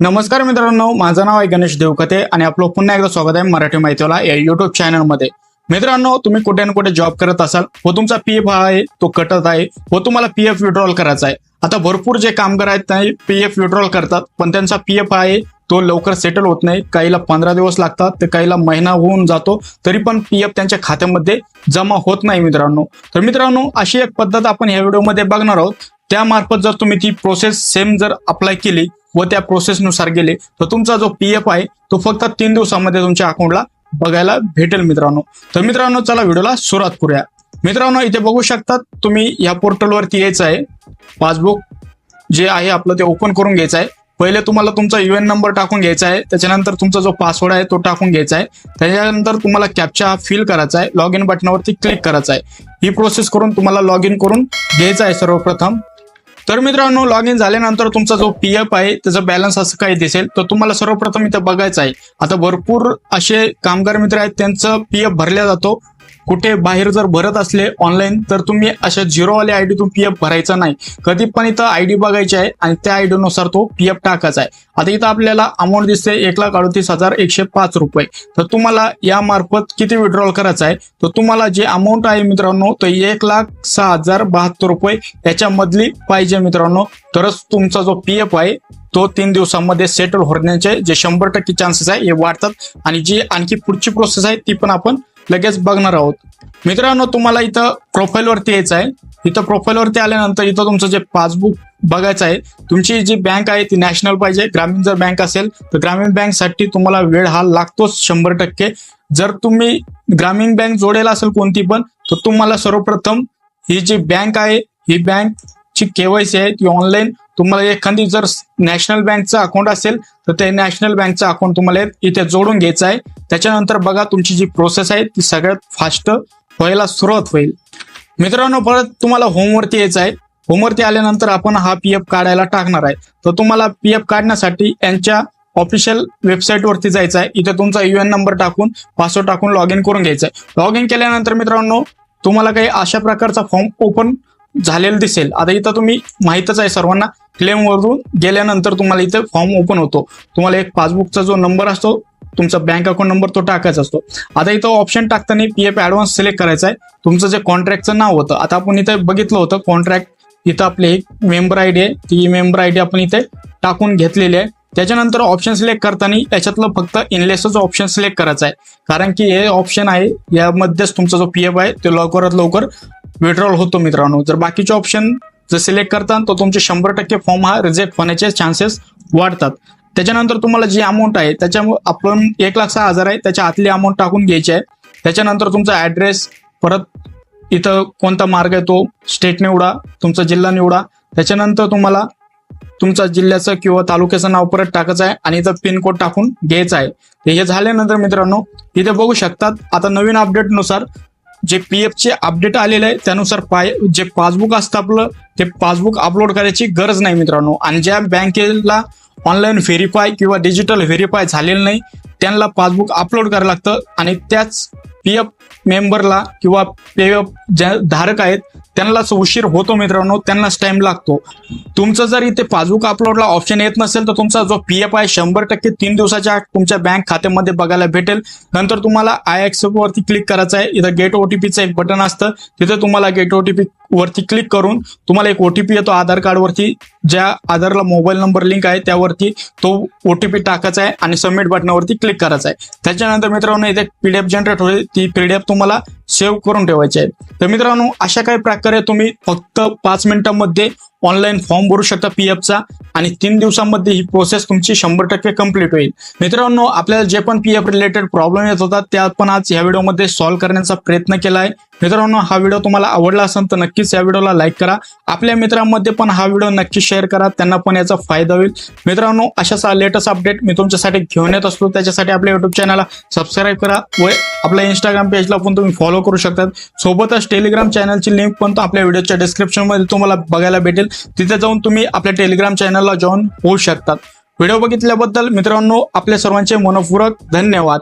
नमस्कार मित्रांनो माझं नाव आहे गणेश देवकते आणि आपलं पुन्हा एकदा स्वागत आहे मराठी माहितीला या युट्यूब चॅनलमध्ये मित्रांनो तुम्ही कुठे ना कुठे जॉब करत असाल व तुमचा पी एफ आहे तो कटत आहे व तुम्हाला पी एफ विड्रॉल करायचा आहे. आता भरपूर जे कामगार आहेत ते पी एफ विड्रॉल करतात पण त्यांचा पी एफ आहे तो लवकर सेटल होत नाही. काहीला पंधरा दिवस लागतात तर काहीला महिना होऊन जातो तरी पण पी एफ त्यांच्या खात्यामध्ये जमा होत नाही मित्रांनो. तर मित्रांनो अशी एक पद्धत आपण या व्हिडिओमध्ये बघणार आहोत. त्यामार्फत जर तुम्ही ती प्रोसेस सेम जर अप्लाय केली व त्या प्रोसेसनुसार गेले. तर तुमचा जो पी एफ आहे तो फक्त तीन दिवसामध्ये तुमच्या अकाउंटला बघायला भेटेल मित्रांनो. तर मित्रांनो चला व्हिडिओला सुरुवात करूया. मित्रांनो इथे बघू शकतात तुम्ही या पोर्टलवरती यायचं आहे. पासबुक जे आहे आपलं ते ओपन करून घ्यायचं आहे. पहिले तुम्हाला तुमचा यू एन नंबर टाकून घ्यायचा आहे. त्याच्यानंतर तुमचा जो पासवर्ड आहे तो टाकून घ्यायचा आहे. त्याच्यानंतर तुम्हाला कॅप्चा फिल करायचा आहे. लॉग इन बटनावरती क्लिक करायचं आहे. ही प्रोसेस करून तुम्हाला लॉग इन करून घ्यायचं आहे सर्वप्रथम. तर मित्रांनो लॉग इन झाल्यानंतर तुमचा जो पी एफ आहे त्याचा बॅलन्स असं काही दिसेल. तर तुम्हाला सर्वप्रथम इथं बघायचं आहे. आता भरपूर असे कामगार मित्र आहेत त्यांचं पी एफ भरल्या जातो. कुठे बाहेर जर भरत असले ऑनलाईन तर तुम्ही अशा झिरोवाल्या आय डीतून पी एफ भरायचा नाही. कधी पण इथं आयडी बघायची आहे आणि त्या आयडी नुसार तो पी एफ टाकायचा आहे. आता इथं आपल्याला अमाऊंट दिसते एक लाख अडतीस हजार एकशे पाच रुपये. तर तुम्हाला या मार्फत किती विड्रॉल करायचा आहे? तर तुम्हाला जे अमाऊंट आहे मित्रांनो तर एक लाख सहा हजार बहात्तर रुपये याच्यामधली पाहिजे मित्रांनो. तरच तुमचा जो पी एफ आहे तो तीन दिवसांमध्ये सेटल होण्याचे जे शंभर टक्के चान्सेस आहे हे वाढतात. आणि जी आणखी पुढची प्रोसेस आहे ती पण आपण लगेच बघणार आहोत. मित्रांनो तुम्हाला इथं प्रोफाईलवरती यायचं आहे. इथं प्रोफाईलवरती आल्यानंतर इथं तुमचं जे पासबुक बघायचं आहे तुमची जी बँक आहे ती नॅशनल पाहिजे. ग्रामीण जर बँक असेल तर ग्रामीण बँकसाठी तुम्हाला वेळ हा लागतोच शंभर टक्के. जर तुम्ही ग्रामीण बँक जोडेल असेल कोणती पण तर तुम्हाला सर्वप्रथम ही जी बँक आहे ही बँकची केवायसी आहे ती ऑनलाईन तुम्हाला एखादी जर नॅशनल बँकचं अकाउंट असेल तर ते नॅशनल बँकचं अकाउंट तुम्हाला इथे जोडून घ्यायचं आहे. त्याच्यानंतर बघा तुमची जी प्रोसेस आहे ती सगळ्यात फास्ट व्हायला सुरुवात होईल. मित्रांनो परत तुम्हाला होमवरती यायचं आहे. होमवरती आल्यानंतर आपण हा पी एफ काढायला टाकणार आहे. तर तुम्हाला पी एफ काढण्यासाठी यांच्या ऑफिशियल वेबसाईटवरती जायचं आहे. इथे तुमचा यू एन नंबर टाकून पासवर्ड टाकून लॉग इन करून घ्यायचं आहे. लॉग इन केल्यानंतर मित्रांनो तुम्हाला काही अशा प्रकारचा फॉर्म ओपन झालेला दिसेल. आता इथं तुम्ही माहीतच आहे सर्वांना क्लेम वरून गेल्यानंतर तुम्हाला इथे फॉर्म ओपन होतो. तुम्हाला एक पासबुकचा जो नंबर असतो तुमचा बँक अकाउंट नंबर तो टाकायचा असतो. आता इथं ऑप्शन टाकताना पी एफ ऍडव्हान्स सिलेक्ट करायचा आहे तुमचं जे कॉन्ट्रॅक्टचं नाव होतं आता आपण इथे बघितलं होतं कॉन्ट्रॅक्ट इथं आपली एक मेंबर आय डी आहे. ती मेंबर आय डी आपण इथे टाकून घेतलेली आहे. त्याच्यानंतर ऑप्शन सिलेक्ट करताना याच्यातलं फक्त इनलेसच ऑप्शन सिलेक्ट करायचं आहे कारण की हे ऑप्शन आहे यामध्येच तुमचा जो पी एफ आहे ते लवकरात लवकर विड्रॉल होतो मित्रांनो. जर बाकीचे ऑप्शन जर सिलेक्ट करता तर तुमचे शंभर टक्के फॉर्म हा रिजेक्ट होण्याचे चान्सेस वाढतात. त्याच्यानंतर तुम्हाला जी अमाऊंट आहे त्याच्या आपण एक लाख सहा हजार आहे त्याच्या आतली अमाऊंट टाकून घ्यायची आहे. त्याच्यानंतर तुमचा ऍड्रेस परत इथं कोणता मार्ग आहे तो स्टेट निवडा तुमचा जिल्हा निवडा. त्याच्यानंतर तुम्हाला तुमचा जिल्ह्याचं किंवा तालुक्याचं नाव परत टाकायचं आहे आणि इथं पिनकोड टाकून घ्यायचा आहे. हे झाल्यानंतर मित्रांनो इथे बघू शकतात आता नवीन अपडेटनुसार जे पी एफचे अपडेट आलेलं आहे त्यानुसार पाय जे पासबुक असतं आपलं ते पासबुक अपलोड करायची गरज नाही मित्रांनो. आणि ज्या बँकेला ऑनलाईन व्हेरीफाय किंवा डिजिटल व्हेरीफाय झालेलं नाही त्यांना पासबुक अपलोड करायला लागतं. आणि त्याच पी एफ मेंबरला किंवा पे ज्या धारक आहेत त्यांनाच उशीर होतो मित्रांनो त्यांनाच टाइम लागतो. तुमचं जर इथे पासबुक अपलोडला ऑप्शन येत नसेल तर तुमचा जो पी एफ आहे शंभर टक्के तीन दिवसाच्या आत तुमच्या बँक खात्यामध्ये बघायला भेटेल. नंतर तुम्हाला आय एक्स वरती क्लिक करायचं आहे. इथं गेट ओटीपीचं एक बटन असतं. तिथे तुम्हाला गेट ओटीपी वरती क्लिक करून तुम्हाला एक ओटीपी येतो आधार कार्डवरती ज्या आधारला मोबाईल नंबर लिंक आहे त्यावरती तो ओटीपी टाकायचा आहे आणि सबमिट बटनावरती क्लिक करायचा आहे. त्याच्यानंतर मित्रांनो इथे पीडीएफ जनरेट होईल. ती पीडीएफ तुम्हाला सेव्ह करून ठेवायचे आहेत. तर मित्रांनो अशा काही प्रकारे तुम्ही फक्त पाच मिनिटांमध्ये ऑनलाईन फॉर्म भरू शकता पी एफचा आणि तीन दिवसांमध्ये ही प्रोसेस तुमची शंभर टक्के कंप्लीट होईल. मित्रांनो आपल्याला जे पण पी एफ रिलेटेड प्रॉब्लेम येत होता त्या पण आज या व्हिडिओमध्ये सॉल्व्ह करण्याचा प्रयत्न केला आहे. मित्रांनो हा व्हिडिओ तुम्हाला आवडला असेल तर नक्कीच या व्हिडिओला लाईक करा. आपल्या मित्रांमध्ये पण हा व्हिडिओ नक्की शेअर करा त्यांना पण याचा फायदा होईल. मित्रांनो अशाच लेटेस्ट अपडेट मी तुमच्यासाठी घेऊन येत असतो. त्याच्यासाठी आपल्या युट्यूब चॅनलला सबस्क्राईब करा व आपल्या इंस्टाग्राम पेजला पण तुम्ही फॉलो करू शकतात. सोबतच टेलिग्राम चॅनलची लिंक पण आपल्या व्हिडिओच्या डिस्क्रिप्शनमध्ये तुम्हाला बघायला भेटेल. तिथे जाऊन तुम्ही आपल्या टेलिग्राम चॅनलला जॉईन होऊ शकतात. व्हिडिओ बघितल्याबद्दल मित्रांनो आपल्या सर्वांचे मनपूर्वक धन्यवाद.